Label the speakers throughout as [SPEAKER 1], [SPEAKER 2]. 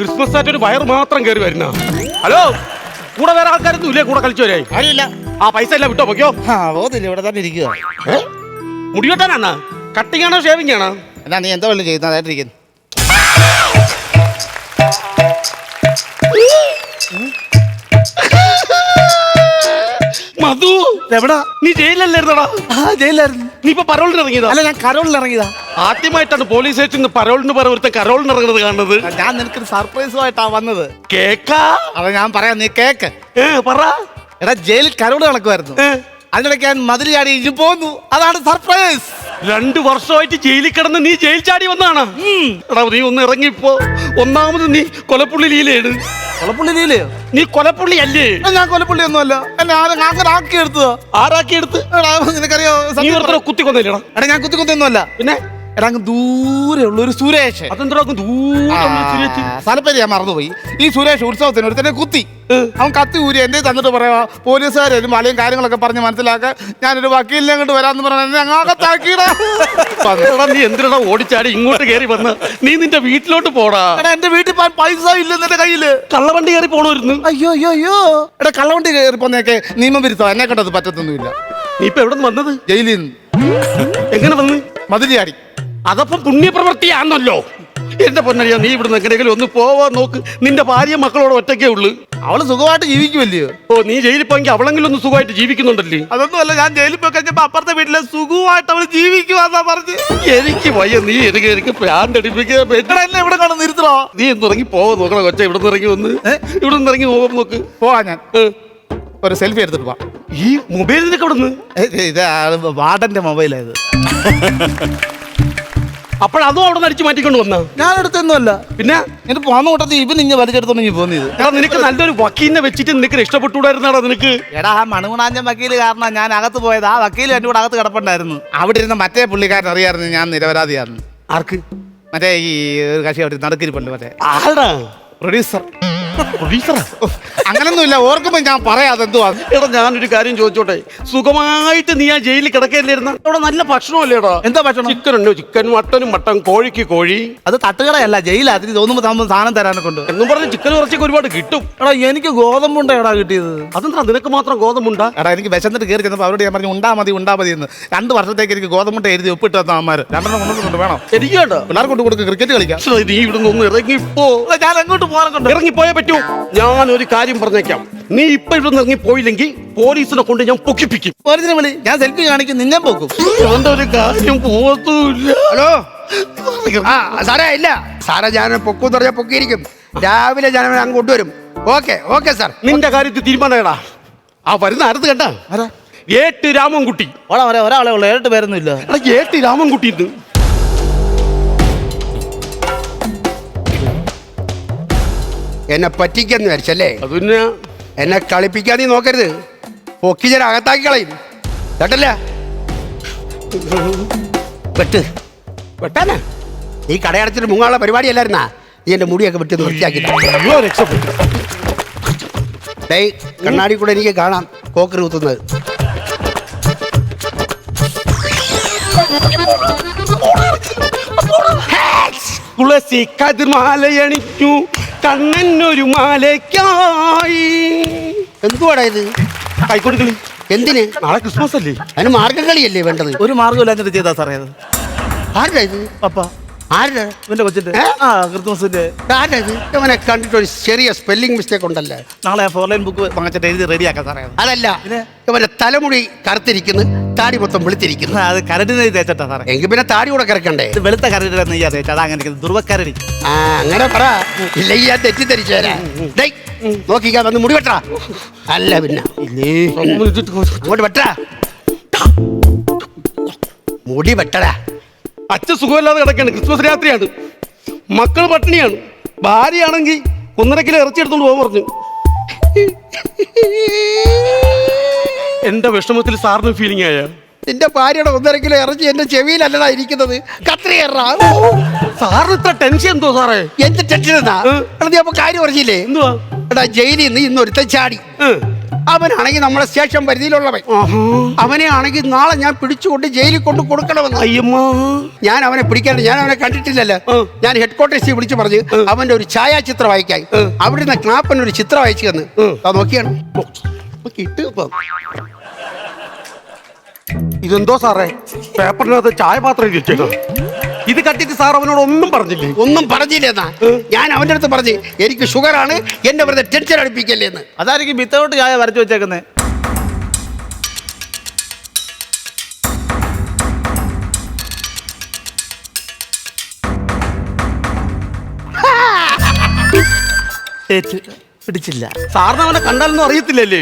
[SPEAKER 1] Christmas ആയിട്ട് ഒരു wire മാത്രം കയറി വരുന്ന. ഹലോ? കൂടെ വേറെ ആൾക്കാരൊന്നും ഇല്ലേ? കൂടെ കളിച്ചു വരെ
[SPEAKER 2] അറിയില്ല
[SPEAKER 1] ആ പൈസ എല്ലാം വിട്ടോ? പൊക്കോ
[SPEAKER 2] ആ ഇവിടെ തന്നെ ഇരിക്കുക
[SPEAKER 1] ഏ? മുടി വെട്ടാനാ കട്ടിങ് ആണോ ഷേവിംഗ് ആണോ?
[SPEAKER 2] എന്നാ നീ എന്താ വല്ലതും ചെയ്യുന്നതായിട്ടിരിക്കുന്നു. എവിടാ?
[SPEAKER 1] നീ ജയിലല്ലായിരുന്നടാ
[SPEAKER 2] ആ ജയിലായിരുന്നു
[SPEAKER 1] നീ ഇപ്പൊ പരോളിന് ഇറങ്ങിയതാ
[SPEAKER 2] അല്ല ഞാൻ കരോളിൽ ഇറങ്ങിയതാ
[SPEAKER 1] ആദ്യമായിട്ടാണ് പോലീസ് സ്റ്റേഷനിൽ നിന്ന് പരോളിന് പറ ഒരുത്തൻ കരോളിന് ഇറങ്ങുന്നത് കാണുന്നത്
[SPEAKER 2] ഞാൻ നിനക്ക് സർപ്രൈസുമായിട്ടാ വന്നത്.
[SPEAKER 1] കേക്കാ?
[SPEAKER 2] അത് ഞാൻ പറയാം നീ കേക്ക്.
[SPEAKER 1] ഏ പറ.
[SPEAKER 2] എടാ ജയിലിൽ കരോട് നടക്കുമായിരുന്നു അതിനിടയ്ക്ക് ഞാൻ മതിൽ ചാടി പോന്നു അതാണ് സർപ്രൈസ്.
[SPEAKER 1] രണ്ടു വർഷമായിട്ട് ജയിലിൽ കിടന്ന് നീ ജയിൽ ചാടി വന്നാണ്. എടാ നീ ഒന്ന് ഇറങ്ങിപ്പോ. ഒന്നാമത് നീ കൊലപ്പുള്ളി ലീലയാണ്.
[SPEAKER 2] കൊലപ്പുള്ളി നീലയോ
[SPEAKER 1] നീ കൊലപ്പുള്ളി അല്ലേ?
[SPEAKER 2] ഞാൻ കൊലപ്പുള്ളി ഒന്നുമല്ല എന്നെ ആരും അങ്ങനെ ആക്കി എടുത്തതാ
[SPEAKER 1] ആരാക്കി എടുത്ത്
[SPEAKER 2] എടാ നിനക്കറിയോ
[SPEAKER 1] കുത്തി കൊന്നില്ലടാ
[SPEAKER 2] എടാ? ഞാൻ കുത്തി കുത്തൊന്നുമല്ല
[SPEAKER 1] പിന്നെ?
[SPEAKER 2] എടാ അങ്ങ് ദൂരെ ഉള്ള ഒരു സുരേഷ്.
[SPEAKER 1] അതെന്താ.
[SPEAKER 2] സ്ഥലപ്പേര് ഞാൻ മറന്നുപോയി. ഈ സുരേഷ് ഉത്സവത്തിന് ഒരുത്തനെ കുത്തി. അവൻ കത്തി ഊരി എന്റെ തന്നിട്ട് പറയാ പോലീസുകാരും മലയും കാര്യങ്ങളൊക്കെ പറഞ്ഞ് മനസ്സിലാക്കാൻ ഞാനൊരു വക്കീലിനെ അങ്ങോട്ട് വരാന്ന് പറഞ്ഞ ഞങ്ങൾക്കത്താക്കിടാ
[SPEAKER 1] എടാ നീ എന്തിനാ ഓടിച്ചാടി ഇങ്ങോട്ട് കയറി വന്ന്? നീ നിന്റെ വീട്ടിലോട്ട് പോടാ.
[SPEAKER 2] എടാ എന്റെ വീട്ടിൽ പോകാൻ പൈസ ഇല്ല എന്റെ കയ്യിൽ.
[SPEAKER 1] കള്ളവണ്ടി കയറി പോണമായിരുന്നു
[SPEAKER 2] അയ്യോ അയ്യോ അയ്യോ. എടാ കള്ളവണ്ടി കയറി പോന്നേക്കെ നിയമവിരുദ്ധം എന്നെ കണ്ടത് പറ്റത്തൊന്നുമില്ല.
[SPEAKER 1] നീ ഇപ്പൊ എവിടെ നിന്ന് വന്നത്?
[SPEAKER 2] ജയിലിൽ നിന്ന്.
[SPEAKER 1] എങ്ങനെ വന്ന്?
[SPEAKER 2] മതിൽ ചാടി
[SPEAKER 1] അതപ്പം പുണ്യപ്രവൃത്തിയാണല്ലോ എന്റെ പൊന്നടിയാ നീ ഇവിടുന്ന് എങ്ങനെയെങ്കിലും ഒന്ന് പോവാൻ നോക്ക്. നിന്റെ ഭാര്യ മക്കളോട് ഒറ്റക്കേ ഉള്ളു.
[SPEAKER 2] അവൾ സുഖമായിട്ട് ജീവിക്കുമല്ലേ
[SPEAKER 1] ഓ നീ ജയിലിൽ പോയെങ്കിൽ അവളെങ്കിലും ഒന്ന് സുഖമായിട്ട് ജീവിക്കുന്നുണ്ടല്ലേ?
[SPEAKER 2] അതൊന്നുമല്ല ഞാൻ ജയിലിൽ പോയി കഴിഞ്ഞപ്പോ അപ്പുറത്തെ വീട്ടിലെ സുഖമായിട്ട് അവൾ ജീവിക്കുവാന്നാ പറഞ്ഞു.
[SPEAKER 1] എനിക്ക് വയ്യ നീ എനിക്ക് എനിക്ക് പ്രാന്തടിപ്പിക്കുക
[SPEAKER 2] എടാ എന്നെ ഇവിടെ കാണുന്ന നിർത്തണോ
[SPEAKER 1] നീ ഒന്ന് ഇറങ്ങി പോവാൻ നോക്കണം കൊച്ച ഇവിടെ ഇറങ്ങി വന്ന്. ഇവിടെ നിന്ന് ഇറങ്ങി നോക്കാൻ നോക്ക്.
[SPEAKER 2] പോവാ ഞാൻ. ഒരു സെൽഫി എടുത്തിട്ട് പോവാ.
[SPEAKER 1] ഈ മൊബൈലിനൊക്കെ അവിടെ നിന്ന്
[SPEAKER 2] വാർഡന്റെ മൊബൈലായത്
[SPEAKER 1] അപ്പോഴതും അവിടെ അടിച്ചു മാറ്റിക്കൊണ്ട് വന്ന?
[SPEAKER 2] ഞാൻ എടുത്തൊന്നുമല്ല
[SPEAKER 1] പിന്നെ?
[SPEAKER 2] എന്റെ പോന്ന കൂട്ടത്തിൽ ഇവൻ ഇങ്ങനെ വലിച്ചെടുത്തോണ്ട് പോന്നത്
[SPEAKER 1] എടാ നിനക്ക് നല്ലൊരു വക്കീലിനെ വെച്ചിട്ട് നിനക്ക് ഇഷ്ടപ്പെട്ടുകൂടായിരുന്നാടാ നിനക്ക്?
[SPEAKER 2] എടാ ആ മണുകുണാഞ്ചൻ വക്കീൽ കാരണം ഞാൻ അകത്ത് പോയത്. ആ വക്കീൽ എന്റെ കൂടെ അകത്ത് കിടപ്പുണ്ടായിരുന്നു. അവിടെ ഇരുന്ന മറ്റേ പുള്ളിക്കാരൻ അറിയായിരുന്നു ഞാൻ നിരപരാധിയായിരുന്നു
[SPEAKER 1] ആർക്ക്?
[SPEAKER 2] മറ്റേ ഈ ഒരു കക്ഷി അവിടെ നടക്കിരിപ്പുണ്ട് മറ്റേ.
[SPEAKER 1] ആടാ
[SPEAKER 2] പ്രൊഡ്യൂസർ
[SPEAKER 1] പ്രൊഡ്യൂസറാ.
[SPEAKER 2] അങ്ങനൊന്നുമില്ല ഓർക്കുമ്പോ ഞാൻ പറയാതെ എന്തുവാ
[SPEAKER 1] എടാ ഞാനൊരു കാര്യം ചോദിച്ചോട്ടെ? സുഖമായിട്ട് നീ ആ ജയിലിൽ കിടക്കല്ലായിരുന്ന അവിടെ നല്ല ഭക്ഷണം ഭക്ഷണമല്ലേടാ?
[SPEAKER 2] എന്താ ഭക്ഷണം?
[SPEAKER 1] ചിക്കൻ ഉണ്ട് ചിക്കൻ മട്ടനും മട്ടൻ കോഴിക്ക് കോഴി.
[SPEAKER 2] അത് തട്ടുകടയല്ല ജയിലാ. അതിന് തോന്നുമ്പോ താമസം സാധനം തരാനൊക്കെ ഉണ്ട്.
[SPEAKER 1] എന്നും പറഞ്ഞ് ചിക്കൻ കുറച്ചൊക്കെ ഒരുപാട് കിട്ടും.
[SPEAKER 2] എടാ എനിക്ക് ഗോതമ്പുണ്ട എടാ കിട്ടിയത്.
[SPEAKER 1] അതെന്താ നിനക്ക് മാത്രം ഗോതമ്പുണ്ടാ?
[SPEAKER 2] എടാ എനിക്ക് വിശന്നിട്ട് കയറി ചെന്നപ്പോൾ അവരോട് ഞാൻ പറഞ്ഞു ഉണ്ടാ മതി ഉണ്ടാ മതി എന്ന്. രണ്ട് വർഷത്തേക്ക് എനിക്ക് ഗോതമ്പുണ്ട എഴുതി ഒപ്പിട്ട് തന്ന അമ്മമാർ രണ്ടെണ്ണം കൊണ്ടുവന്നിട്ടുണ്ട് വേണം.
[SPEAKER 1] ശരിയാട്ടോ
[SPEAKER 2] പിള്ളേർ കൊണ്ട് കൊടുക്കുക ക്രിക്കറ്റ് കളിക്കാം.
[SPEAKER 1] നീ ഇവിടുന്ന് ഒന്ന് ഇറങ്ങിപ്പോ.
[SPEAKER 2] ഞാൻ എങ്ങോട്ട് പോകാൻ കൊണ്ട്
[SPEAKER 1] ഇറങ്ങിപ്പോയേ പറ്റൂ. ഞാൻ ഒരു കാര്യം പറഞ്ഞേക്കാം. നീ ഇപ്പൊ ഇവിടെ ഇറങ്ങി പോയില്ലെങ്കിൽ പോലീസിനെ കൊണ്ട് ഞാൻ പൊക്കിപ്പിക്കും.
[SPEAKER 2] പോലീസിനെ വിളി. ഞാൻ സെൽഫി കാണിക്കും. നിന്നെ പോക്കും.
[SPEAKER 1] അവന്റെ ഒരു കാര്യം
[SPEAKER 3] ഹലോ? ആ സാറേ ഇല്ല. സാറേ ഞാൻ പൊക്കൂന്ന് പറഞ്ഞാൽ പൊക്കിയിരിക്കും. രാവിലെ ഞാൻ അവനെ അങ്ങ് കൊണ്ടുവരും ഓക്കെ ഓക്കെ സാർ.
[SPEAKER 1] നിന്റെ കാര്യത്തിൽ തീരുമാനമാടാ ആ വരുന്ന അടുത്ത് കണ്ട?
[SPEAKER 2] ആരാ?
[SPEAKER 1] ഏട്ട് രാമൻകുട്ടി.
[SPEAKER 2] ഒരാളെ ഉള്ളു. ഏട്ട് വരുന്നില്ല
[SPEAKER 1] എടാ ഏട്ട് രാമൻകുട്ടി
[SPEAKER 3] എന്നെ പറ്റിക്കെന്ന് വിചാരിച്ചല്ലേ?
[SPEAKER 1] അത് പിന്നെ
[SPEAKER 3] എന്നെ കളിപ്പിക്കാൻ നീ നോക്കരുത്. പൊക്കി ഞാൻ അകത്താക്കി കളയും. കേട്ടല്ല? വെട്ട്.
[SPEAKER 1] വെട്ടാനാ?
[SPEAKER 3] ഈ കടയടച്ചിട്ട് മുങ്ങാനുള്ള പരിപാടി അല്ലായിരുന്നാ നീ എന്റെ മുടിയൊക്കെ വെട്ടി വൃത്തിയാക്കി
[SPEAKER 1] അയ്യോ രക്ഷപ്പെട്ടു.
[SPEAKER 3] ഡേയ് കണ്ണാടി കൂടെ എനിക്ക് കാണാം. കോക്കറി കുത്തുന്നത്
[SPEAKER 1] തുളസി കതിർമാലയണിഞ്ഞു. കണ്ണനൊരു മാലയ്ക്കായി.
[SPEAKER 3] എന്തുവാടാ ഇത്?
[SPEAKER 1] കൈക്കൊടുക്കളി
[SPEAKER 3] എന്തിന്?
[SPEAKER 1] നാളെ ക്രിസ്മസ് അല്ലേ
[SPEAKER 3] അതിന് മാർഗംകളിയല്ലേ വേണ്ടത്?
[SPEAKER 2] ഒരു മാർഗം ഇല്ലാത്ത ചെയ്താ സാറേ അത്?
[SPEAKER 3] ആരുടെ ഇത്?
[SPEAKER 2] പപ്പ
[SPEAKER 3] ആരുടെ
[SPEAKER 2] ഇവന്റെ കൊച്ചിന്റെ. ആ ക്രിസ്മസിന്റെ
[SPEAKER 3] ആരുടെ ഇത് ഇവനെ കണ്ടിട്ട് ഒരു ചെറിയ സ്പെല്ലിംഗ് മിസ്റ്റേക്ക് ഉണ്ടല്ലേ?
[SPEAKER 2] നാളെ ഫോർ ലൈൻ ബുക്ക് വാങ്ങിച്ചിട്ട് എഴുതി റെഡിയാക്കാം സാറേ. അത്.
[SPEAKER 3] അതല്ല ഇവന്റെ തലമുടി കറുത്തിരിക്കുന്നു താടി മൊത്തം വെളുത്തിരിക്കുന്നു.
[SPEAKER 2] അത് കരടിനെ തേച്ചിട്ടാ സാറേ.
[SPEAKER 3] എങ്കിൽ പിന്നെ താടി കൂടെ കിടക്കണ്ടേ
[SPEAKER 2] ഇത് വെളുത്ത കരടിനെ നെയ്യാ തേച്ച അതാ അങ്ങനെ ദുർവക്കരടി
[SPEAKER 3] ആ അങ്ങനെ പറ. ഇല്ലെങ്കിൽ ഞാൻ തെറ്റിദ്ധരിച്ചു തരാം ഡേയ്, നോക്കിക്കാ വന്ന് മുടി വെട്ടാ അല്ല പിന്നെ. അങ്ങോട്ട് വെട്ടാ മുടി വെട്ടടാ.
[SPEAKER 1] അച്ഛൻ സുഖമില്ലാതെ കിടക്കുകയാണ്. ക്രിസ്മസ് രാത്രിയാണ്. മക്കൾ പട്ടിണിയാണ്. ഭാര്യയാണെങ്കിൽ ഒന്നര കിലോ ഇറച്ചി എടുത്തോണ്ട് പോകാൻ പറഞ്ഞു. എന്റെ വിഷമത്തിൽ സാറിന് ഫീലിംഗ് ആയ?
[SPEAKER 3] നിന്റെ ഭാര്യയുടെ ഒന്നര കിലോ ഇറച്ചി എന്റെ ചെവിയിലല്ലടാ ഇരിക്കുന്നത്. കത്രിയറാ
[SPEAKER 1] സാറിന് ഇത്ര ടെൻഷൻ എന്തോ സാറേ?
[SPEAKER 3] എന്ത് ടെൻഷൻ നീ അപ്പൊ കാര്യം പറഞ്ഞില്ലേ
[SPEAKER 1] എന്തുവാ?
[SPEAKER 3] എടാ ജയിലിൽ നിന്ന് ഇന്നൊരുത്തൻ ചാടി. അവനാണെങ്കിൽ നമ്മളെ സ്റ്റേഷൻ പരിധിയിലുള്ളവൻ. അവനെ ആണെങ്കിൽ നാളെ ഞാൻ പിടിച്ചുകൊണ്ട് ജയിലിൽ കൊണ്ട് കൊടുക്കണമെന്ന്.
[SPEAKER 1] അയ്യമ്മ.
[SPEAKER 3] ഞാൻ അവനെ പിടിക്കാണ്ട് ഞാൻ അവനെ കണ്ടിട്ടില്ലല്ലോ. ഞാൻ ഹെഡ് ക്വാർട്ടേഴ്സിൽ വിളിച്ചു പറഞ്ഞു അവന്റെ ഒരു ഛായാചിത്രം അയക്കായി അവിടുന്ന് ക്ലാപ്പൻ ഒരു ചിത്രം അയച്ചു തന്നു. അത് നോക്കിയാണ്. കിട്ടും.
[SPEAKER 1] ഇതെന്തോ സാറേ? പേപ്പറിനകത്ത് ചായ പാത്രം വെച്ചേക്കാം ഇത് കട്ടിട്ട് സാർ അവനോട് ഒന്നും പറഞ്ഞില്ലേ?
[SPEAKER 3] ഒന്നും പറഞ്ഞില്ലെന്നാ ഞാൻ അവന്റെ അടുത്ത് പറഞ്ഞു എനിക്ക് ഷുഗറാണ് എന്നെ വെറുതെ ടെൻഷൻ അടുപ്പിക്കല്ലേ എന്ന്.
[SPEAKER 2] അതായിരിക്കും വിത്തൗട്ട് ചായ വരച്ചു വെച്ചേക്കുന്നത് പിടിച്ചില്ല.
[SPEAKER 1] സാറിന് അവനെ കണ്ടാലൊന്നും അറിയത്തില്ലല്ലേ.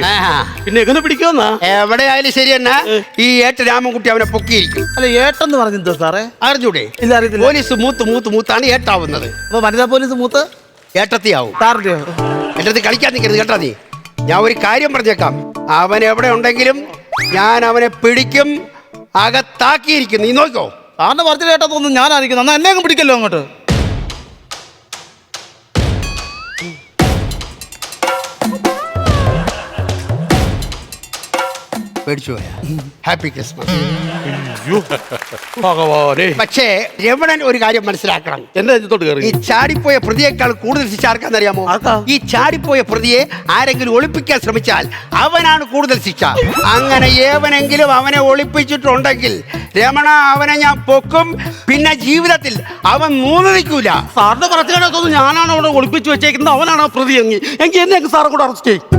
[SPEAKER 1] പിന്നെ എങ്ങനെ പിടിക്കുമെന്നാ?
[SPEAKER 3] എവിടെയായാലും ശരി തന്നെ ഈ ഏട്ട രാമൻകുട്ടി അവനെ പൊക്കിയിരിക്കും.
[SPEAKER 2] അല്ല ഏട്ടെന്ന് പറഞ്ഞെന്തോ സാറേ?
[SPEAKER 3] അറിഞ്ഞൂടെ?
[SPEAKER 2] ഇല്ല അറിയത്തില്ല.
[SPEAKER 3] പോലീസ് മൂത്ത് മൂത്ത് മൂത്താണ് ഏട്ടാവുന്നത്.
[SPEAKER 2] അപ്പൊ വനിതാ പോലീസ് മൂത്ത്?
[SPEAKER 3] ഏട്ടത്തിയാവും.
[SPEAKER 2] സാറിന്റെ
[SPEAKER 3] എന്റെ അടുത്ത് കളിക്കാൻ നിൽക്കരുത് കേട്ടാ നീ. ഞാൻ ഒരു കാര്യം പറഞ്ഞേക്കാം. അവൻ എവിടെ ഉണ്ടെങ്കിലും ഞാൻ അവനെ പിടിക്കും അകത്താക്കിയിരിക്കും. നീ നോക്കോ.
[SPEAKER 2] സാറിന്റെ പറഞ്ഞ ഏട്ടാ തോന്നുന്നു ഞാനായിരിക്കും എന്നാ എന്നെ പിടിക്കല്ലോ അങ്ങോട്ട്.
[SPEAKER 3] പേടിച്ചു പോയാ. ഹാപ്പി ക്രിസ്മസ്
[SPEAKER 1] ഭഗവാനെ.
[SPEAKER 3] പക്ഷേ രമണൻ ഒരു കാര്യം മനസ്സിലാക്കണം.
[SPEAKER 1] എന്റെ നെഞ്ചത്തോട്ട്
[SPEAKER 3] ഈ
[SPEAKER 1] കയറി
[SPEAKER 3] ചാടിപ്പോയ പ്രതിയേക്കാൾ കൂടുതൽ ശിക്ഷ ആർക്കാന്നറിയാമോ
[SPEAKER 1] ആർക്കാ?
[SPEAKER 3] ഈ ചാടിപ്പോയ പ്രതിയെ ആരെങ്കിലും ഒളിപ്പിക്കാൻ ശ്രമിച്ചാൽ അവനാണ് കൂടുതൽ ശിക്ഷ. അങ്ങനെ ഏവനെങ്കിലും അവനെ ഒളിപ്പിച്ചിട്ടുണ്ടെങ്കിൽ രമണ അവനെ ഞാൻ പൊക്കും. പിന്നെ ജീവിതത്തിൽ അവൻ മൂന്ന് നിൽക്കൂല
[SPEAKER 1] സാറിന്റെ പറച്ചിലൂടെ ഞാനാണ് അവിടെ ഒളിപ്പിച്ചു വെച്ചേക്കുന്നത്? അവനാണ് ആ പ്രതി എങ്കിൽ എങ്കിൽ എന്നെ അങ്ങ് സാറെ കൂടെ അറസ്റ്റ് ചെയ്യും.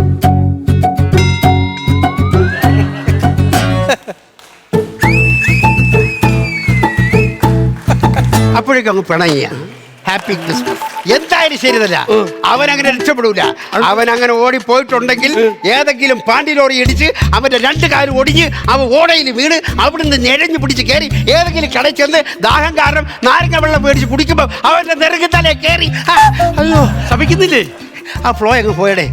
[SPEAKER 3] അപ്പോഴേക്കും അങ്ങ് പിണങ്ങിയ. ഹാപ്പി ക്രിസ്മസ് എന്തായാലും ശരിയല്ല. അവൻ അങ്ങനെ രക്ഷപ്പെടൂല. അവൻ അങ്ങനെ ഓടി പോയിട്ടുണ്ടെങ്കിൽ ഏതെങ്കിലും പാണ്ടി ലോറി ഇടിച്ച് അവന്റെ രണ്ട് കാലും ഒടിഞ്ഞ് അവൻ ഓടയിൽ വീണ് അവിടുന്ന് നിഴഞ്ഞു പിടിച്ച് കയറി ഏതെങ്കിലും കടയിൽ ചെന്ന് ദാഹം കാരണം നാരങ്ങ വെള്ളം മേടിച്ച് കുടിക്കുമ്പോൾ അവന്റെ നെറുകത്തലേ കയറി. അയ്യോ
[SPEAKER 1] ശപിക്കുന്നില്ലേ?
[SPEAKER 3] ആ ഫ്ലോ അങ്ങ് പോയടേ.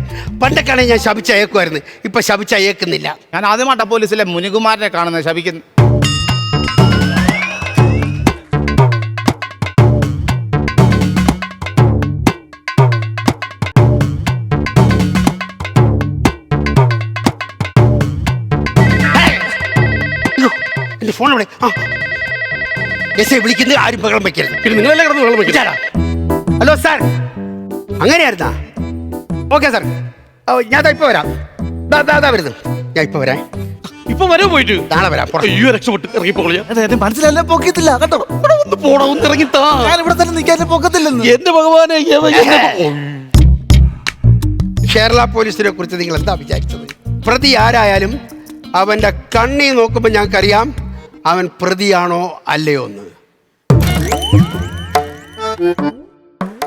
[SPEAKER 3] പണ്ടൊക്കെയാണെങ്കിൽ ഞാൻ ശപിച്ച് അയക്കുമായിരുന്നു ഇപ്പൊ ശപിച്ച് അയക്കുന്നില്ല.
[SPEAKER 2] ഞാൻ ആദ്യമായിട്ട് പോലീസിലെ മുനികുമാരനെ കാണുന്നത് ശപിക്കുന്നു.
[SPEAKER 3] അയ്യോ, എന്റെ ഫോൺ അവിടെ ആ. എസ് ഐ വിളിക്കുന്നത് ആരും ബഹളം വെക്കരുത്.
[SPEAKER 1] പിന്നെ നിങ്ങളെല്ലാം കിടന്ന് വെള്ളം വെക്കും
[SPEAKER 3] ഹലോ സാർ. അങ്ങനെയായിരുന്നാ? Okay sir. ഓ, ഞാൻ ഇപ്പൊ വരാം. ദാ ദാ ദാ വരുന്നു ഞാൻ ഇപ്പൊ വരാം.
[SPEAKER 1] ഇപ്പൊ വരാൻ പോയിട്ട്?
[SPEAKER 3] നാളെ വരാം.
[SPEAKER 1] അയ്യോ രക്ഷപ്പെട്ട് ഇറങ്ങിപ്പോളിയാ
[SPEAKER 2] അതെ മനസ്സിലല്ല പൊക്കത്തില്ല കേട്ടോ?
[SPEAKER 1] ഒന്ന് പോടാ ഒന്ന് ഇറങ്ങി
[SPEAKER 2] ഞാൻ ഇവിടെ തന്നെ നിൽക്കാൻ പൊക്കത്തില്ലെന്ന്.
[SPEAKER 1] എന്റെ ഭഗവാനെ
[SPEAKER 3] കേരള പോലീസിനെ കുറിച്ച് നിങ്ങൾ എന്താ വിചാരിച്ചത്? പ്രതി ആരായാലും അവന്റെ കണ്ണി നോക്കുമ്പോൾ ഞങ്ങൾക്കറിയാം അവൻ പ്രതിയാണോ അല്ലയോ എന്ന്.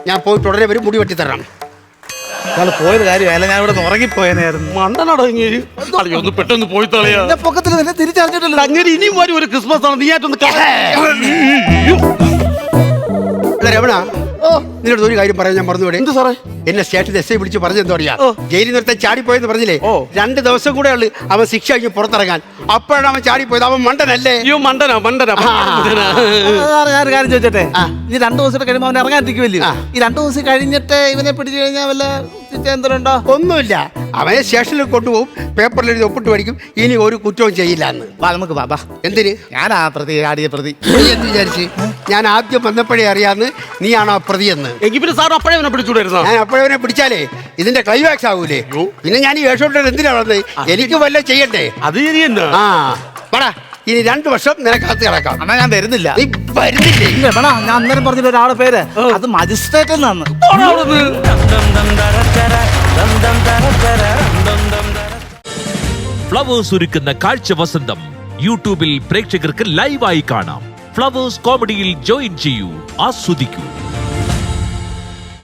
[SPEAKER 3] ഞാൻ പോയിട്ട് ഉടനെ വരും മുടി വെട്ടിത്തരാം
[SPEAKER 2] ഇയാൾ പോയത് കാര്യമല്ല ഞാൻ ഇവിടെ ഉറങ്ങിപ്പോയനായിരുന്നു.
[SPEAKER 1] മണ്ടനടങ്ങി അയ്യോ ഒന്ന് പെട്ടെന്ന് പോയി തളയാ.
[SPEAKER 2] എന്നെ പൊക്കത്തിൽ നിന്നെ തിരിച്ചറിഞ്ഞിട്ടില്ല.
[SPEAKER 1] അങ്ങനെ ഇനിയും വരും ഒരു ക്രിസ്മസ് ആണ്. നീ ആയിട്ടൊന്ന്
[SPEAKER 3] രമണ നിന്നോട് ഒരു കാര്യം പറയാൻ ഞാൻ മറന്നുവിടെ
[SPEAKER 1] എന്ത് സാറേ?
[SPEAKER 3] എന്നെ സ്റ്റേഷൻ എസ് ഐ പിടിച്ച് പറഞ്ഞു എന്താ പറയാ
[SPEAKER 1] ഓ.
[SPEAKER 3] ജയിലിൽ നിർത്താൻ ചാടിപ്പോയെന്ന് പറഞ്ഞില്ലേ? രണ്ട് ദിവസം കൂടെ ഉള്ളു അവൻ ശിക്ഷ കഴിഞ്ഞ് പുറത്തിറങ്ങാൻ. അപ്പോഴാണ് അവൻ ചാടിപ്പോയത്. അവൻ മണ്ടനല്ലേ?
[SPEAKER 1] അയ്യോ മണ്ടനാ മണ്ടനാ മണ്ടനാ.
[SPEAKER 2] ഞാൻ കാര്യം ചോദിച്ചോട്ടെ? ഈ രണ്ടു ദിവസം കഴിയുമ്പോൾ അവൻ ഇറങ്ങാതിരിക്കുമല്ലോ
[SPEAKER 3] ആ.
[SPEAKER 2] ഈ രണ്ടു ദിവസം കഴിഞ്ഞിട്ട് ഇവനെ പിടിച്ചു കഴിഞ്ഞാൽ വല്ല എന്തുണ്ടോ
[SPEAKER 3] ഒന്നുമില്ല. അവനെ സ്റ്റേഷനിൽ കൊണ്ടുപോകും പേപ്പറിൽ എഴുതി ഒപ്പിട്ട് പഠിക്കും. ഇനി ഒരു കുറ്റവും ചെയ്യില്ല എന്ന്
[SPEAKER 2] വാ നമുക്ക് ബാബാ
[SPEAKER 3] എന്തിന്?
[SPEAKER 2] ഞാനാ പ്രതി ആടിയ പ്രതി.
[SPEAKER 3] നീ എന്ത് വിചാരിച്ച്? ഞാൻ ആദ്യം വന്നപ്പോഴേ അറിയാന്ന് നീയാണോ ആ പ്രതി എന്ന്.
[SPEAKER 1] എങ്കിൽ പിന്നെ സാർ അപ്പഴേ അവനെ പിടിച്ചുകൂടായിരുന്നോ
[SPEAKER 3] ഞാൻ അപ്പോഴവനെ പിടിച്ചാലേ ഇതിന്റെ ക്ലൈമാക്സ് ആവൂലേ? പിന്നെ ഞാൻ ഈ വേഷം എന്തിനാ വന്നത് എനിക്ക് വല്ല ചെയ്യണ്ടേ?
[SPEAKER 1] അത് ശരിയെന്ന്
[SPEAKER 3] ആ. ഇനി രണ്ടു വർഷം നിനക്കകത്ത് കിടക്കാം.
[SPEAKER 2] അന്നാ ഞാൻ വരുന്നില്ല.
[SPEAKER 3] നീ വരുന്നില്ലേ?
[SPEAKER 2] ഇല്ല, വേണോ ഞാൻ അന്നേരം പറഞ്ഞില്ല ഒരാളെ പേര്? അത് മജിസ്ട്രേറ്റ് എന്നാണ്.
[SPEAKER 4] ഫ്ലവേഴ്സ് ഒരുക്കുന്ന കാഴ്ച വസന്തം യൂട്യൂബിൽ പ്രേക്ഷകർക്ക് ലൈവായി കാണാം. ഫ്ലവേഴ്സ് കോമഡിയിൽ ജോയിൻ ചെയ്യൂ ആസ്വദിക്കൂ.